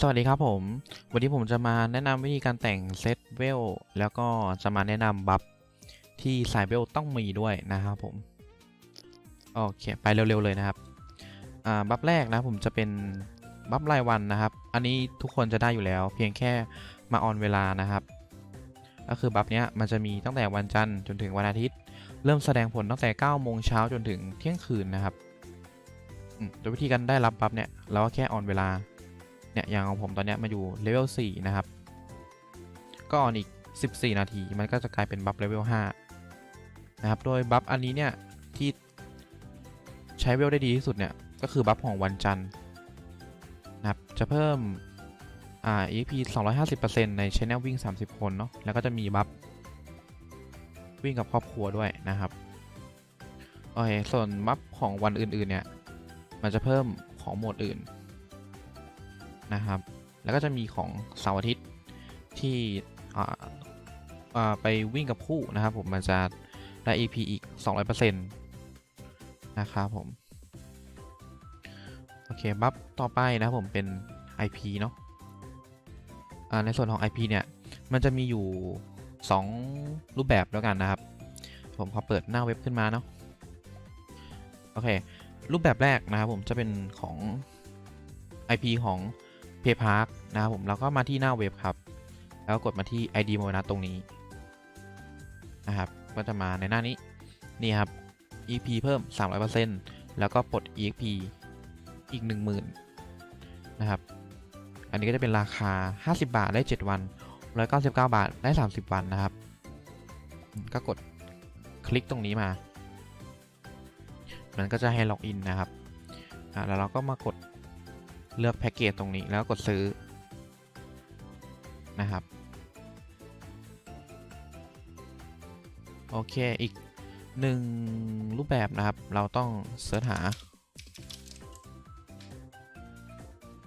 สวัสดีครับผม วันนี้ผมจะมาแนะนำวิธีการแต่งเซตเวลแล้วก็จะมาแนะนำบัฟที่สายเวลต้องมีด้วยนะครับผม โอเค ไปเร็วๆเลยนะครับบัฟแรกนะผมจะเป็นบัฟรายวันนะครับ อันนี้ทุกคนจะได้อยู่แล้ว เพียงแค่มาออนเวลานะครับ ก็คือบัฟเนี้ยมันจะมีตั้งแต่วันจันทร์จนถึงวันอาทิตย์ เริ่มแสดงผลตั้งแต่9โมงเช้าจนถึงเที่ยงคืนนะครับโดยวิธีการได้รับบัฟเนี่ยเราก็แค่ออนเวลา เนี่ยอย่างของผมตอนนี้มาอยู่เลเวล4นะครับ ก็อ,อีก 14 นาทีมันก็จะกลายเป็นบัฟเลเวล5นะครับ โดยบัฟอันนี้เนี่ยที่ใช้เวลได้ดีที่สุดเนี่ยก็คือบัฟของวันจันทร์นะครับ จะเพิ่มอ่า EP 250%ใน Channel วิ่ง 30 คนเนาะแล้วก็จะมีบัฟวิ่งกับครอบครัวด้วยนะครับโอเคส่วนบัฟของวันอื่นๆเนี่ยมันจะเพิ่มของโหมดอื่น นะครับ แล้วก็จะมีของเสาร์อาทิตย์ที่ไปวิ่งกับคู่นะครับ ผมมันจะได้ EP อีก 200%นะครับผม โอเค บัฟต่อไปนะครับผมเป็น IP เนาะอ่าในส่วนของ IP เนี่ย มันจะมีอยู่ 2 รูปแบบแล้วกันนะครับ ผมขอเปิดหน้าเว็บขึ้นมาเนาะโอเค รูปแบบแรกนะครับผมจะเป็นของ IP ของ PayPark นะครับผมแล้วก็มาที่หน้าเว็บครับ แล้วกดมาที่ ID m o n a ตรงนี้นะครับก็จะมาในหน้านี้นี่ครับ EP เพิ่ม 300%แล้วก็ปลด EXP อีก 10,000นะครับ อันนี้ก็จะเป็นราคา 50 บาทได้ 7 วัน 199 บาทได้ 30 วันนะครับ ก็กดคลิกตรงนี้มา มันก็จะให้ล็อกอินนะครับ แล้วเราก็มากด เลือกแพ็กเกจตรงนี้แล้วกดซื้อนะครับ โอเค อีกหนึ่งรูปแบบนะครับ เราต้องเสิร์ชหา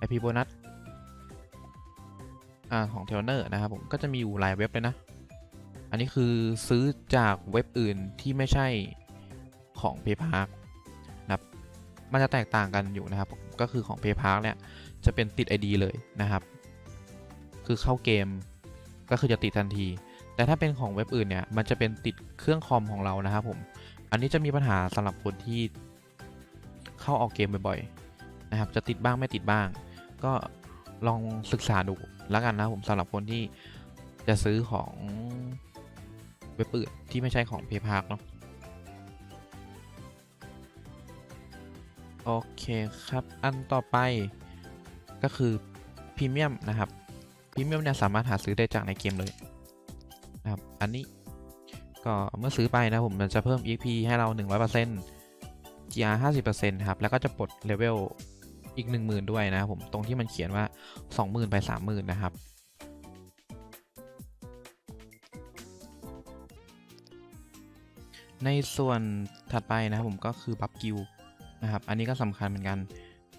IP โบนัสอ่าของเทเลเนอร์นะครับผมก็จะมีอยู่หลายเว็บเลยนะ อันนี้คือซื้อจากเว็บอื่นที่ไม่ใช่ของ PayPal นะครับ มันจะแตกต่างกันอยู่นะครับผม ก็คือของ PayPal เนี่ยจะเป็นติด ID เลยนะครับ คือเข้าเกมก็คือจะติดทันที แต่ถ้าเป็นของเว็บอื่นเนี่ยมันจะเป็นติดเครื่องคอมของเรานะครับผม อันนี้จะมีปัญหาสำหรับคนที่เข้าออกเกมบ่อยๆนะครับ จะติดบ้างไม่ติดบ้าง ก็ลองศึกษาดูแล้วกันนะครับผมสำหรับคนที่จะซื้อของเว็บอื่นที่ไม่ใช่ของ PayPal เนาะ โอเคครับ อันต่อไปก็คือพรีเมียมนะครับพรีเมียมเนี่ยสามารถหาซื้อได้จากในเกมเลยนะครับ อันนี้ก็เมื่อซื้อไปนะผมมันจะเพิ่ม EP ให้เรา 100% GR 50%ครับ แล้วก็จะปลดเลเวลอีก 10,000 ด้วยนะครับผมตรงที่มันเขียนว่า 20,000 ไป 30,000 นะครับในส่วนถัดไปนะครับผมก็คือบัฟกิล นะครับ อันนี้ก็สำคัญเหมือนกัน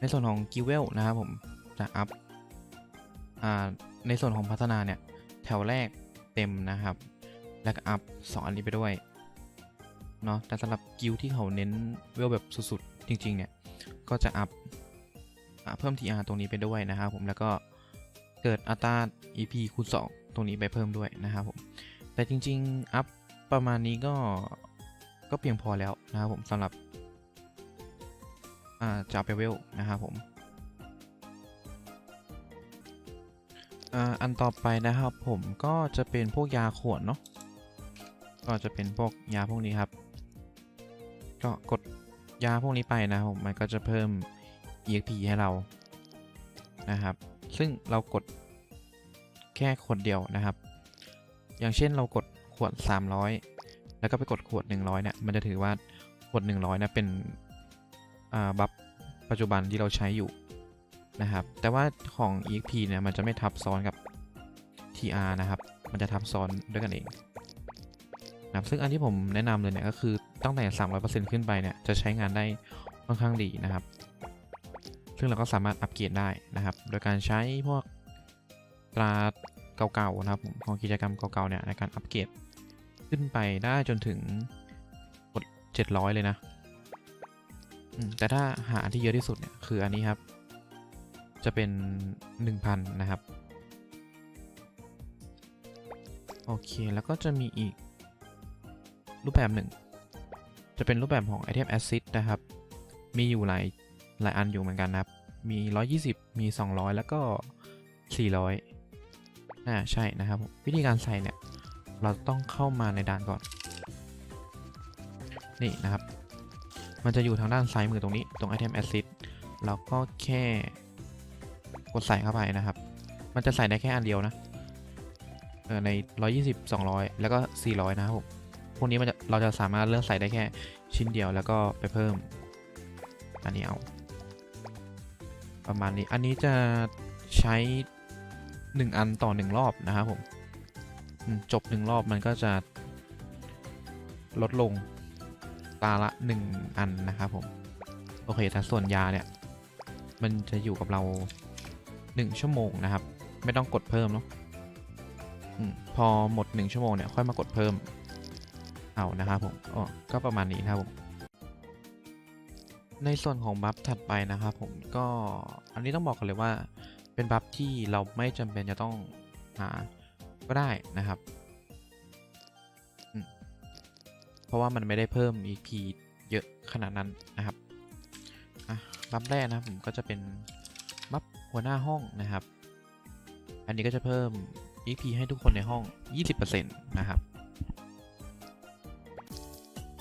ในส่วนของกิเวลนะครับผมจะอัพอ่าในส่วนของพัฒนาเนี่ย แถวแรกเต็มนะครับ แล้วก็อัพสองอันนี้ไปด้วยเนาะแต่สำหรับกิลที่เขาเน้นเวลแบบสุดๆ จริง ๆ เนี่ย ก็จะอัพอ่าเพิ่ม TR ตรงนี้ไปด้วยนะครับผมแล้วก็เกิดอัตรา EP คูณ2ตรงนี้ไปเพิ่มด้วยนะครับผม แต่จริง ๆ อัพประมาณนี้ก็ก็เพียงพอแล้วนะครับผมสำหรับ อ่าจะเอาไปเวลนะครับผมอ่าอันต่อไปนะครับผมก็จะเป็นพวกยาขวดเนาะก็จะเป็นพวกยาพวกนี้ครับ ก็กดยาพวกนี้ไปนะครับผมมันก็จะเพิ่ม EXP ให้เรานะครับ ซึ่งเรากดแค่ขวดเดียวนะครับ อย่างเช่นเรากดขวด 300 แล้วก็ไปกดขวด 100เนี่ยมันจะถือว่าขวด 100นะเป็น บัฟปัจจุบันที่เราใช้อยู่นะครับ แต่ว่าของ EXP เนี่ยมันจะไม่ทับซ้อนกับ TR นะครับ มันจะทับซ้อนด้วยกันเองนะครับซึ่งอันที่ผมแนะนำเลยเนี่ยก็คือตั้งแต่ 300%ขึ้นไปเนี่ยจะใช้งานได้ค่อนข้างดีนะครับ ซึ่งเราก็สามารถอัปเกรดได้นะครับ โดยการใช้พวกตราเก่าๆนะครับของกิจกรรมเก่าๆเนี่ยในการอัปเกรดขึ้นไปได้จนถึงกด700 เลยนะ แต่ถ้าหาที่เยอะที่สุดเนี่ยคืออันนี้ครับ จะเป็น 1,000 นะครับ โอเค แล้วก็จะมีอีกรูปแบบหนึ่ง จะเป็นรูปแบบของ Item Assist นะครับ มีอยู่หลายหลายอันอยู่เหมือนกันนะครับ มี 120 มี 200 แล้วก็ 400อ่าใช่นะครับ วิธีการใส่เนี่ย เราต้องเข้ามาในด่านก่อน นี่นะครับ มันจะอยู่ทางด้านซ้ายมือตรงนี้ตรง Item Assist เราก็แค่กดใส่เข้าไปนะครับ มันจะใส่ได้แค่อันเดียวนะเออใน 120 200 แล้วก็ 400 นะครับผม พวกนี้มันจะเราจะสามารถเลือกใส่ได้แค่ชิ้นเดียวแล้วก็ไปเพิ่ม อันนี้เอา ประมาณนี้ อันนี้จะใช้ 1 อันต่อ 1 รอบนะครับผมอืมจบ 1 รอบมันก็จะลดลง ตาละ 1 อันนะครับผม โอเคแต่ส่วนยาเนี่ย มันจะอยู่กับเรา 1 ชั่วโมงนะครับ ไม่ต้องกดเพิ่มเนาะอพอหมด 1 ชั่วโมงเนี่ย ค่อยมากดเพิ่ม เอานะครับผมอ๋อก็ประมาณนี้นะครับผม ในส่วนของบัฟถัดไปนะครับผมก็อันนี้ต้องบอกกันเลยว่า เป็นบัฟที่เราไม่จำเป็นจะต้องหาก็ได้นะครับ เพราะว่ามันไม่ได้เพิ่ม EP เยอะขนาดนั้นนะครับอะบัฟแรกนะผมก็จะเป็นบัฟหัวหน้าห้องนะครับ อันนี้ก็จะเพิ่ม EP ให้ทุกคนในห้อง 20%นะครับ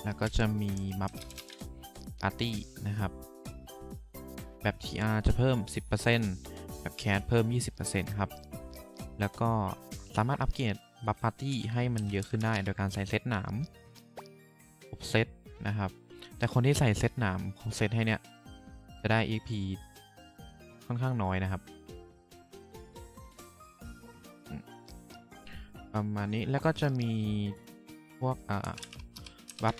แล้วก็จะมีมัฟปาร์ตี้นะครับ แบบ TR จะเพิ่ม 10%แบบแคสเพิ่ม 20%ครับ แล้วก็สามารถอัปเกรดบัฟปาร์ตี้ให้มันเยอะขึ้นได้โดยการใส่เซตหนาม เซตนะครับ แต่คนที่ใส่เซตหนามของเซตให้เนี่ย จะได้ EP ค่อนข้างน้อยนะครับ ประมาณนี้แล้วก็จะมีพวกอ่าบัฟ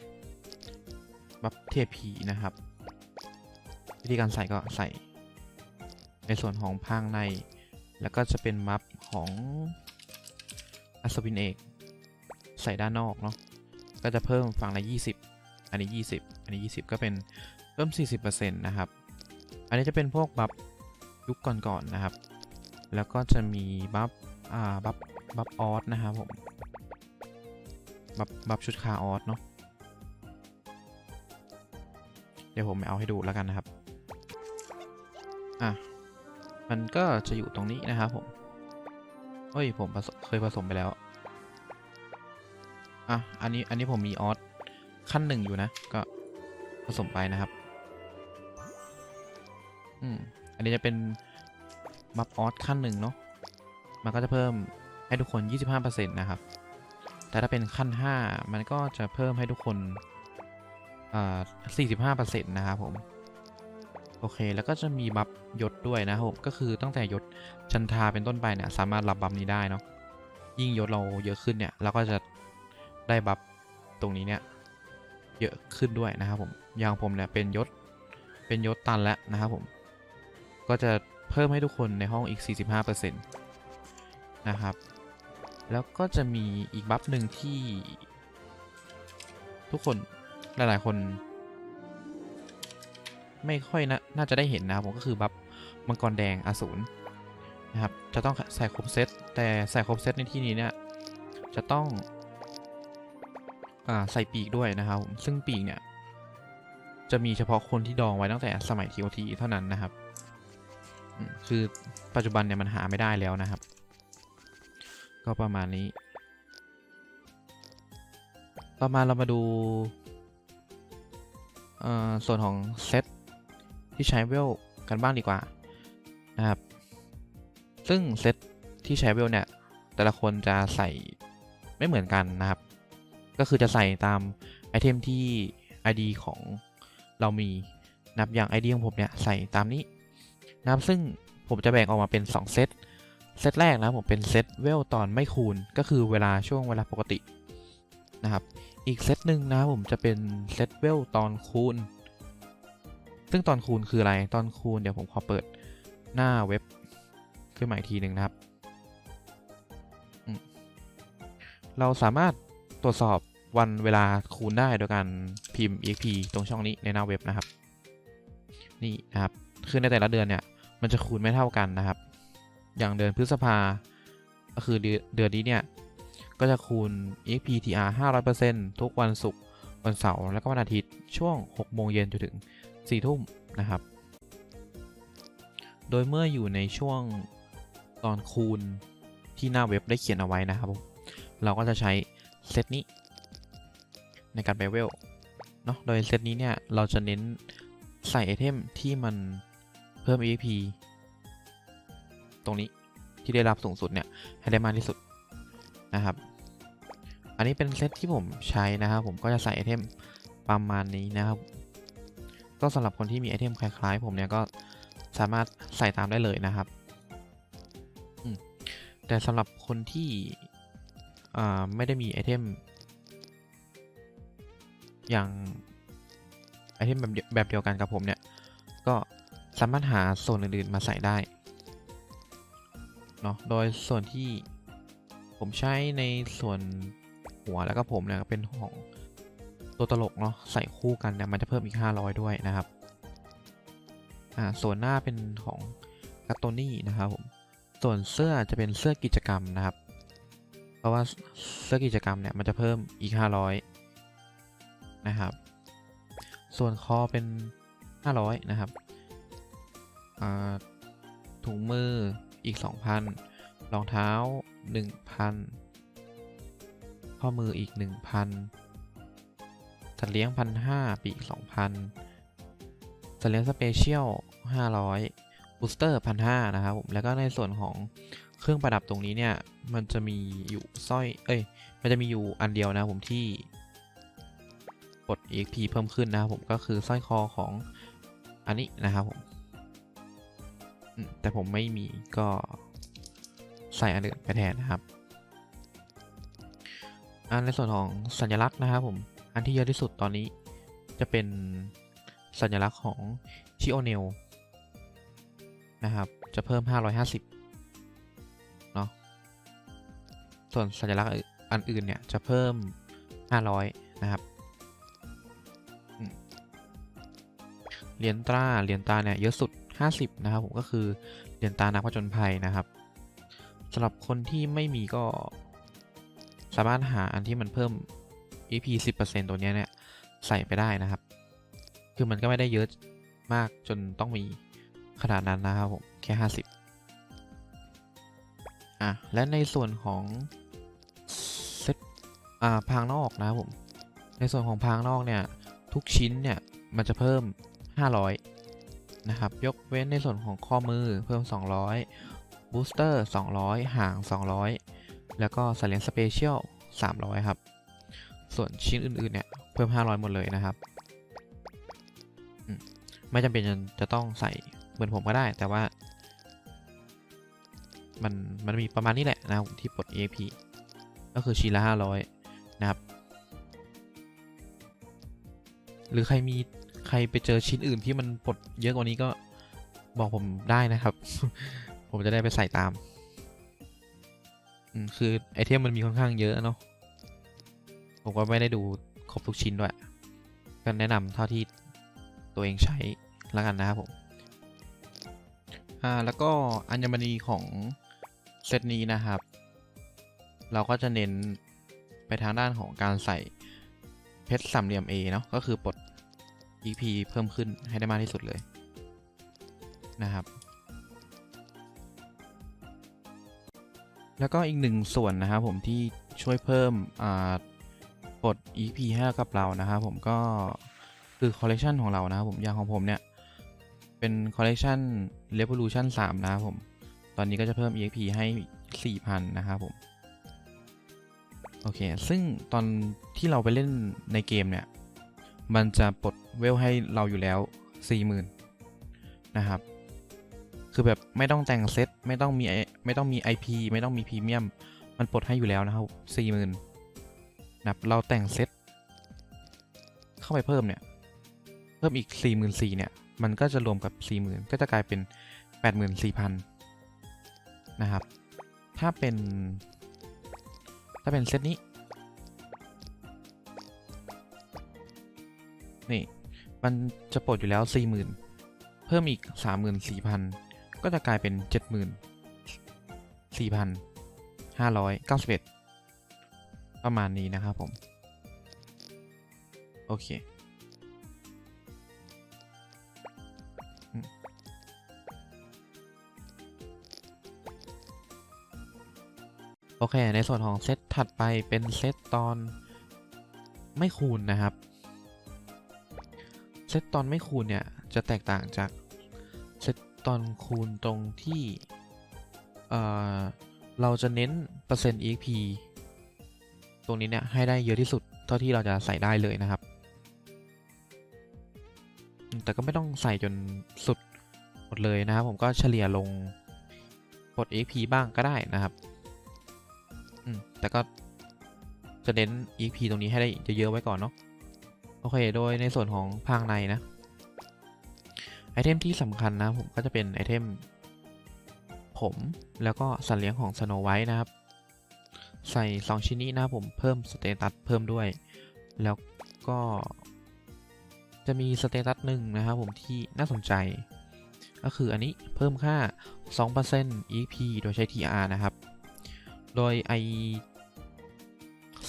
บัฟเทพีนะครับ วิธีการใส่ก็ใส่ ในส่วนของพางใน แล้วก็จะเป็นมัฟของอัศวินเอก ใส่ด้านนอกเนาะ ก็จะเพิ่มฝั่งละ 20 อันนี้ 20 อันนี้ 20 ก็เป็นเพิ่ม 40%นะครับ อันนี้จะเป็นพวกบัฟยุคก่อนๆนนะครับ แล้วก็จะมีบัฟอ่าบัฟบัฟออสนะครับผมบัฟบัฟชุดคาออสเนาะเดี๋ยวผมไปเอาให้ดูแล้วกันนะครับ อะ มันก็จะอยู่ตรงนี้นะครับผม เฮ้ย ผมเคยผสมไปแล้ว อะ อันนี้ อันนี้ผมมีออสขั้นหนึ่งอยู่นะ ก็ผสมไปนะครับ อืม อันนี้จะเป็นบัฟออสขั้นหนึ่งเนาะ มันก็จะเพิ่มให้ทุกคน 25%นะครับ แต่ถ้าเป็นขั้น 5 มันก็จะเพิ่มให้ทุกคนอ่า45%นะครับผม โอเค แล้วก็จะมีบัฟยศด้วยนะครับ ก็คือตั้งแต่ยศจันทราเป็นต้นไปเนี่ย สามารถรับบัฟนี้ได้เนาะ ยิ่งยศเราเยอะขึ้นเนี่ย เราก็จะ ได้บัฟตรงนี้เนี่ยเยอะขึ้นด้วยนะครับผมอย่างผมเนี่ยเป็นยศเป็นยศตันแล้วนะครับผมก็จะเพิ่มให้ทุกคนในห้องอีก 45%นะครับ แล้วก็จะมีอีกบัฟหนึ่งที่ทุกคนหลาย ๆ คน ไม่ค่อยนะน่าจะได้เห็นนะครับผมก็คือบัฟมังกรแดงอสูรนะครับ จะต้องใส่ครบเซตแต่ใส่ครบเซตในที่นี้เนี่ยจะต้อง ใส่ปีกด้วยนะครับผมซึ่งปีกเนี่ยจะมีเฉพาะคนที่ดองไว้ตั้งแต่สมัย TOT เท่านั้นนะครับคือปัจจุบันเนี่ยมันหาไม่ได้แล้วนะครับ ก็ประมาณนี้ ต่อมาเรามาดูอ่อส่วนของเซตที่ใช้เวลกันบ้างดีกว่านะครับ ซึ่งเซตที่ใช้เวลเนี่ยแต่ละคนจะใส่ไม่เหมือนกันนะครับ ก็คือจะใส่ตามไอเทมที่ ID ของเรามีนับอย่าง ID ของผมเนี่ยใส่ตามนี้นะครับซึ่งผมจะแบ่งออกมาเป็น 2 เซตเซตแรกนะผมเป็นเซตเวลตอนไม่คูณ ก็คือเวลาช่วงเวลาปกตินะครับ อีกเซตหนึ่งนะผมจะเป็นเซตเวลตอนคูณ ซึ่งตอนคูณคืออะไร ตอนคูณเดี๋ยวผมขอเปิดหน้าเว็บขึ้นมาอีกทีหนึ่งนะครับ เราสามารถตรวจสอบ วันเวลาคูณได้โดยการพิมพ์ exp ตรงช่องนี้ในหน้าเว็บนะครับ นี่นะครับคือในแต่ละเดือนเนี่ยมันจะคูณไม่เท่ากันนะครับ อย่างเดือนพฤษภาก็คือเดือนเดือนนี้เนี่ยก็จะคูณ EXPTR 500%ทุกวันศุกร์วันเสาร์แล้วก็วันอาทิตย์ช่วง 6 โมงเย็นจนถึง 4 ทุ่มนะครับ โดยเมื่ออยู่ในช่วงตอนคูณที่หน้าเว็บได้เขียนเอาไว้นะครับ เราก็จะใช้เซตนี้ ในการไปเวลเนาะโดยเซตนี้เนี่ย เราจะเน้นใส่ไอเทมที่มันเพิ่ม EXP ตรงนี้ที่ได้รับสูงสุดเนี่ย ให้ได้มากที่สุดนะครับ อันนี้เป็นเซตที่ผมใช้นะครับ ผมก็จะใส่ไอเทมประมาณนี้นะครับ ก็สำหรับคนที่มีไอเทมคล้ายๆ ผมเนี่ยก็สามารถใส่ตามได้เลยนะครับ แต่สำหรับคนที่อ่าไม่ได้มีไอเทม อย่างไอเทมแบบแบบเดียวกันกับผมเนี่ย ก็สามารถหาส่วนอื่นๆมาใส่ได้เนาะโดยส่วนที่ผมใช้ในส่วนหัวแล้วก็ผมเนี่ยเป็นของตัวตลกเนาะใส่คู่กันเนี่ยมันจะเพิ่มอีก 500 ด้วยนะครับอ่าส่วนหน้าเป็นของกัตโตนี่นะครับผมส่วนเสื้อจะเป็นเสื้อกิจกรรมนะครับ เพราะว่าเสื้อกิจกรรมเนี่ยมันจะเพิ่มอีก 500 นะครับ ส่วนคอเป็น 500 นะครับถุงมืออีก 2,000 รองเท้า 1,000 ข้อมืออีก 1,000สัตว์เลี้ยง 1,500 ปีอีก 2,000 สัตว์เลี้ยงสเปเชียล 500 บูสเตอร์ 1,500 นะครับผม แล้วก็ในส่วนของเครื่องประดับตรงนี้เนี่ย มันจะมีอยู่สร้อย เอ้ย มันจะมีอยู่อันเดียวนะผมที่ กด EXP เพิ่มขึ้นนะครับผมก็คือสร้อยคอของอันนี้นะครับผมอืมแต่ผมไม่มีก็ใส่อันอื่นไปแทนนะครับอันในส่วนของสัญลักษณ์นะครับผมอันที่เยอะที่สุดตอนนี้จะเป็นสัญลักษณ์ของชิโอเนลนะครับ จะเพิ่ม 550เนาะส่วนสัญลักษณ์อันอื่นเนี่ยจะเพิ่ม 500 นะครับ เหรียญตราเหรียญตาเนี่ยเยอะสุด 50 นะครับผมก็คือเหรียญตานักผจญภัยนะครับสำหรับคนที่ไม่มีก็สามารถหาอันที่มันเพิ่ม EP 10%ตัวเนี้เนี่ยใส่ไปได้นะครับ คือมันก็ไม่ได้เยอะมากจนต้องมีขนาดนั้นนะครับผมแค่ 50 อะ และในส่วนของเซตอ่าพางนอกนะครับผม ในส่วนของพางนอกเนี่ย ทุกชิ้นเนี่ย มันจะเพิ่ม 500 นะครับ ยกเว้นในส่วนของข้อมือเพิ่ม 200 บูสเตอร์ 200 ห่าง 200 แล้วก็สเลี้ยงสเปเชียล 300 ครับ ส่วนชิ้นอื่น ๆ เนี่ย เพิ่ม 500 หมดเลยนะครับ ไม่จำเป็นจะต้องใส่เหมือนผมก็ได้ แต่ว่า มันมันมีประมาณนี้แหละนะครับที่ปลด EAP ก็คือชิ้นละ 500 นะครับหรือใครมี ใครไปเจอชิ้นอื่นที่มันปลดเยอะกว่านี้ก็บอกผมได้นะครับ ผมจะได้ไปใส่ตาม อืมคือไอเทมมันมีค่อนข้างเยอะเนาะ ผมก็ไม่ได้ดูครบทุกชิ้นด้วย ก็แนะนำเท่าที่ตัวเองใช้แล้วกันนะครับผม อ่าแล้วก็อัญมณีของเซตนี้นะครับ เราก็จะเน้นไปทางด้านของการใส่เพชรสามเหลี่ยม A เนาะก็คือปลด EP เพิ่มขึ้นให้ได้มากที่สุดเลยนะครับ แล้วก็อีกหนึ่งส่วนนะครับผมที่ช่วยเพิ่มอ่ากด EP ให้กับเรานะครับผมก็คือคอลเล t ชันของเรานะครับผมอย่างของผมเนี่ยเป็นคอลเล t ชัน Revolution 3 นะครับผม ตอนนี้ก็จะเพิ่ม EXP ให้ 4,000 นะครับผม โอเค ซึ่งตอนที่เราไปเล่นในเกมเนี่ย มันจะปลดเวลให้เราอยู่แล้ว 40,000 นะครับ คือแบบไม่ต้องแต่งเซตไม่ต้องมีไม่ต้องมี IP ไม่ต้องมีพรีเมียม มันปลดให้อยู่แล้วนะครับ 40,000นะครับเราแต่งเซตเข้าไปเพิ่มเนี่ย เพิ่มอีก 44,000เนี่ย มันก็จะรวมกับ 40,000 ก็จะกลายเป็น 84,000 นะครับ ถ้าเป็น ถ้าเป็นเซตนี้ นี่ มันจะปลดอยู่แล้ว 40,000 เพิ่มอีก 34,000 ก็จะกลายเป็นเจ็ดหมื่นสี่พันห้าร้อยเก้าสิบเอ็ดประมาณนี้นะครับผม โอเคโอเค ในส่วนของเซตถัดไปเป็นเซตตอนไม่คูณนะครับ เซตตอนไม่คูณเนี่ย จะแตกต่างจากเซตตอนคูณตรงที่เอ่อเราจะเน้นเปอร์เซ็นต์ EXP ตรงนี้เนี่ยให้ได้เยอะที่สุดเท่าที่เราจะใส่ได้เลยนะครับ แต่ก็ไม่ต้องใส่จนสุดหมดเลยนะครับ ผมก็เฉลี่ยลงกด EXP บ้างก็ได้นะครับแต่ก็จะเน้น EXP ตรงนี้ให้ได้เยอะๆไว้ก่อนเนาะ โอเค โดยในส่วนของภางในนะ ไอเทมที่สำคัญนะผมก็จะเป็นไอเทม ผมแล้วก็สัตว์เลี้ยงของสโนไวท์นะครับ ใส่ 2 ชิ้นนี้นะผมเพิ่มสเตตัสเพิ่มด้วย แล้วก็ จะมีสเตตัสหนึ่งนะครับผมที่น่าสนใจ ก็คืออันนี้เพิ่มค่า 2% EP โดยใช้ TR นะครับ โดยไอ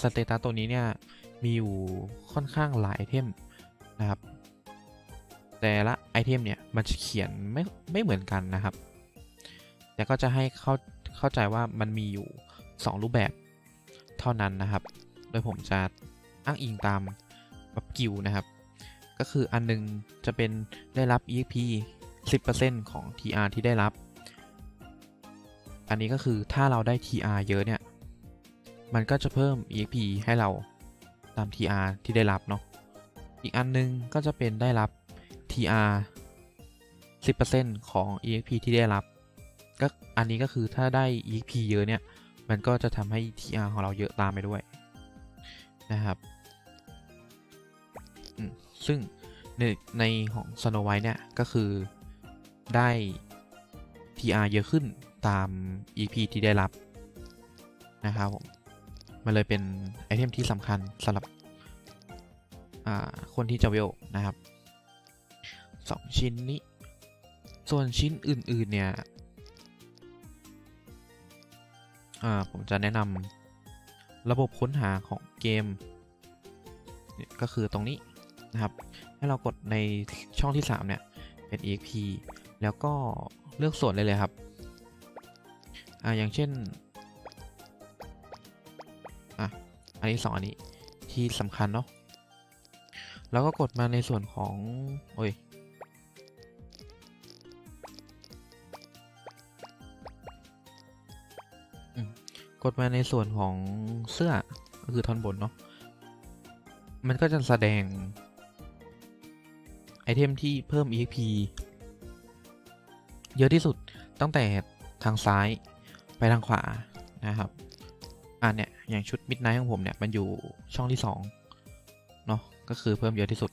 สเตตัสตัวนี้เนี่ย มีอยู่ค่อนข้างหลายไอเทมนะครับ แต่ละไอเทมเนี่ยมันจะเขียนไม่ไม่เหมือนกันนะครับ แต่ก็จะให้เข้าเข้าใจว่ามันมีอยู่ 2 รูปแบบเท่านั้นนะครับ โดยผมจะอ้างอิงตามแบบกิวนะครับ ก็คืออันนึงจะเป็นได้รับ EXP 10%ของ TR ที่ได้รับ อันนี้ก็คือถ้าเราได้ TR เยอะเนี่ย มันก็จะเพิ่ม EXP ให้เรา ตาม TR ที่ได้รับเนาะ อีกอันนึงก็จะเป็นได้รับ TR 10%ของ EXP ที่ได้รับ ก็อันนี้ก็คือถ้าได้ EXP เยอะเนี่ย มันก็จะทำให้ TR ของเราเยอะตามไปด้วยนะครับ ซึ่งในในของ Snow White เนี่ย ก็คือได้ TR เยอะขึ้นตาม EP ที่ได้รับ นะครับผม มันเลยเป็นไอเทมที่สำคัญสำหรับคนที่จะเวลนะครับสองชิ้นนี้ ส่วนชิ้นอื่น ๆ เนี่ยผมจะแนะนำระบบค้นหาของเกม ก็คือตรงนี้นะครับ ให้เรากดในช่องที่ 3 เนี่ย เป็น exp แล้วก็เลือกส่วนเลยเลยครับออย่างเช่น อันนี้ 2 อันนี้ที่สำคัญเนาะแล้วก็กดมาในส่วนของ โอ้ยกดมาในส่วนของเสื้อก็คือท่อนบนเนาะ มันก็จะแสดง ไอเทมที่เพิ่ม EXP เยอะที่สุดตั้งแต่ทางซ้ายไปทางขวานะครับ อ่าเนี่ย อย่างชุดมิดไนท์ของผมเนี่ยมันอยู่ช่องที่2เนาะก็คือเพิ่มเยอะที่สุด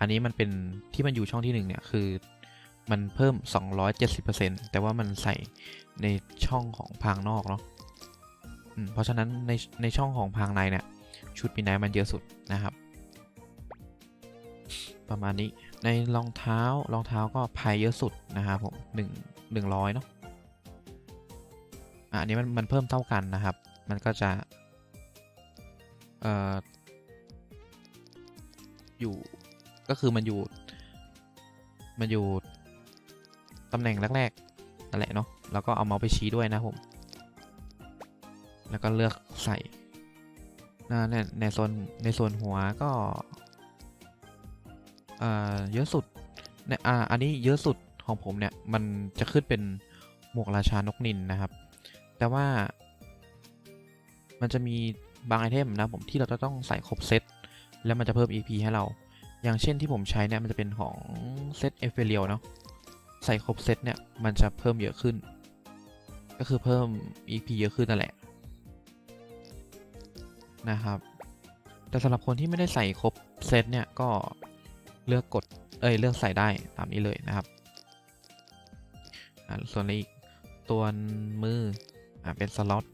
อันนี้มันเป็นที่มันอยู่ช่องที่1เนี่ยคือมันเพิ่ม 270%แต่ว่ามันใส่ในช่องของพางนอกเนาะเพราะฉะนั้นในในช่องของพางในเนี่ยชุดมิดไนท์มันเยอะสุดนะครับ ประมาณนี้ในรองเท้ารองเท้าก็พายเยอะสุดนะครับผมหนึ่งหนึ่งร้อยเนาะอันนี้มันมันเพิ่มเท่ากันนะครับ มันก็จะ อ่ออยู่ก็คือมันอยู่ มันอยู่ตำแหน่งแรกๆนั่นแหละเนาะแล้วก็เอาเมาส์ไปชี้ด้วยนะผม แล้วก็เลือกใส่ในในส่วนในส่วนหัวก็เอ่อเยอะสุดเนี่ยอ่าอันนี้เยอะสุดของผมเนี่ย มันจะขึ้นเป็นหมวกราชานกนินนะครับ แต่ว่ามันจะมี บางไอเทมนะผมที่เราจะต้องใส่ครบเซตแล้วมันจะเพิ่ม EP ให้เรา อย่างเช่นที่ผมใช้เนี่ยมันจะเป็นของเซตเอฟเฟเรียลเนาะใส่ครบเซตเนี่ยมันจะเพิ่มเยอะขึ้น ก็คือเพิ่ม EP เยอะขึ้นนั่นแหละนะครับแต่สำหรับคนที่ไม่ได้ใส่ครบเซตเนี่ยก็เลือกกดเอ้ยเลือกใส่ได้ตามนี้เลยนะครับส่วนนี้ตัวมืออ่าเป็นสล็อต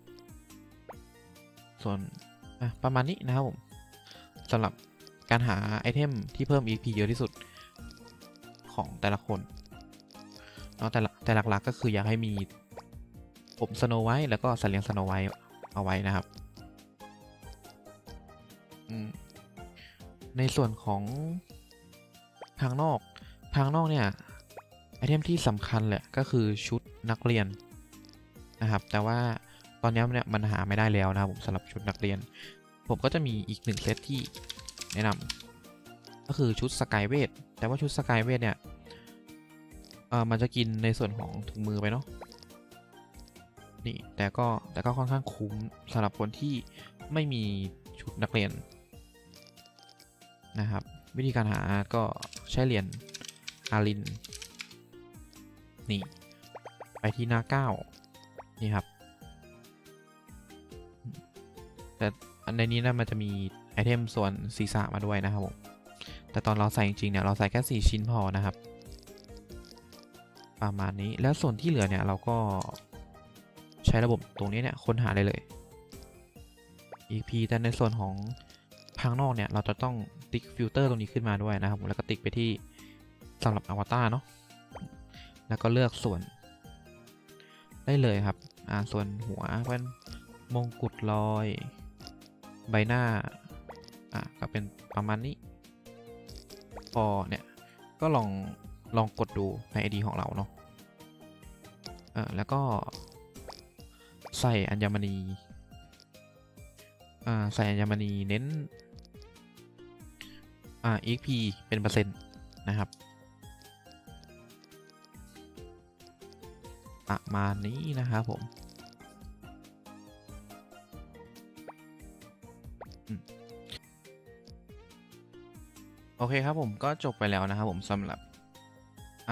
ส่วนประมาณนี้นะครับผมสำหรับการหาไอเทมที่เพิ่ม EP เยอะที่สุดของแต่ละคนเนาะแต่แต่หลักๆก็คืออยากให้มีผมสโนไว้แล้วก็สัตว์เลี้ยงสโนไว้เอาไว้นะครับ ในส่วนของทางนอกทางนอกเนี่ยไอเทมที่สำคัญแหละก็คือชุดนักเรียนนะครับ แต่ว่า ตอนนี้เนี่ยมันหาไม่ได้แล้วนะครับผมสำหรับชุดนักเรียน ผมก็จะมีอีกหนึ่งเซตที่แนะนำก็คือชุดสกายเวทแต่ว่าชุดสกายเวทเนี่ยเออมันจะกินในส่วนของถุงมือไปเนาะนี่แต่ก็แต่ก็ค่อนข้างคุ้มสำหรับคนที่ไม่มีชุดนักเรียนนะครับ วิธีการหาก็ใช้เหรียญอารินนี่ ไปที่หน้าเก้านี่ ครับ แต่อันในนี้นะมันจะมีไอเทมส่วนศีรษะมาด้วยนะครับผมแต่ตอนเราใส่จริงๆเนี่ยเราใส่แค่ 4 ชิ้นพอนะครับ ประมาณนี้แล้วส่วนที่เหลือเนี่ยเราก็ใช้ระบบตรงนี้เนี่ยค้นหาได้เลย EP แต่ในส่วนของทางนอกเนี่ยเราจะต้องติ๊กฟิลเตอร์ตรงนี้ขึ้นมาด้วยนะครับแล้วก็ติ๊กไปที่สำหรับอวตารเนาะแล้วก็เลือกส่วน ได้เลยครับอ่าส่วนหัวเป็นมงกุฎลอย ใบหน้า อะ ก็เป็นประมาณนี้ พอเนี่ย ก็ลอง ลองกดดูใน ID ของเราเนาะเออแล้วก็ใส่อัญมณีอ่าใส่อัญมณีเน้นอ่า EXP เป็นเปอร์เซ็นต์นะครับประมาณนี้นะครับผม โอเคครับผมก็จบไปแล้วนะครับผมสำหรับ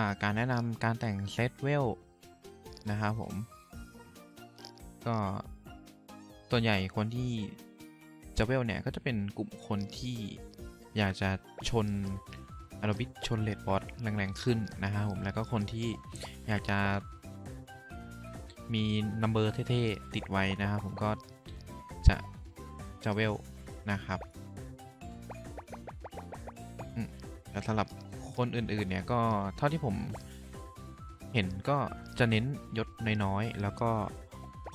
าการแนะนำการแต่งเซตเวลนะครับผม ก็ตัวนใหญ่คนที่จะเวลเนี่ย ก็จะเป็นกลุ่มคนที่อยากจะชนอารบิชนเลดบอสแรงๆขึ้นนะครับผม แล้วก็คนที่อยากจะมีนัมเบอร์เท่ ๆ ติดไว้นะครับผมก็จะจะเวล นะครับแต่สำหรับคนอื่นๆเนี่ยก็เท่าที่ผมเห็นก็จะเน้นยศน้อยๆแล้วก็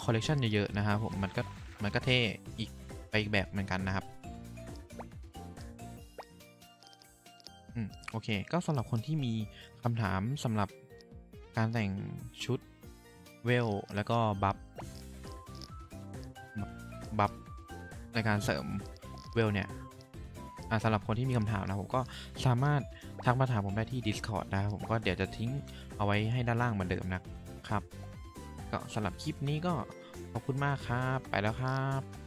คอลเลกชันเยอะๆนะครับผมมันก็มันก็เท่อีกไปอีกแบบเหมือนกันนะครับอืมโอเค ก็สำหรับคนที่มีคำถามสำหรับการแต่งชุดเวล แล้วก็บัฟบัฟในการเสริม เวลเนี่ยสำหรับคนที่มีคำถามนะผมก็สามารถทักมาถามผมได้ที่ Discord นะครับผมก็เดี๋ยวจะทิ้งเอาไว้ให้ด้านล่างเหมือนเดิมนะครับ ก็สำหรับคลิปนี้ก็ขอบคุณมากครับ ไปแล้วครับ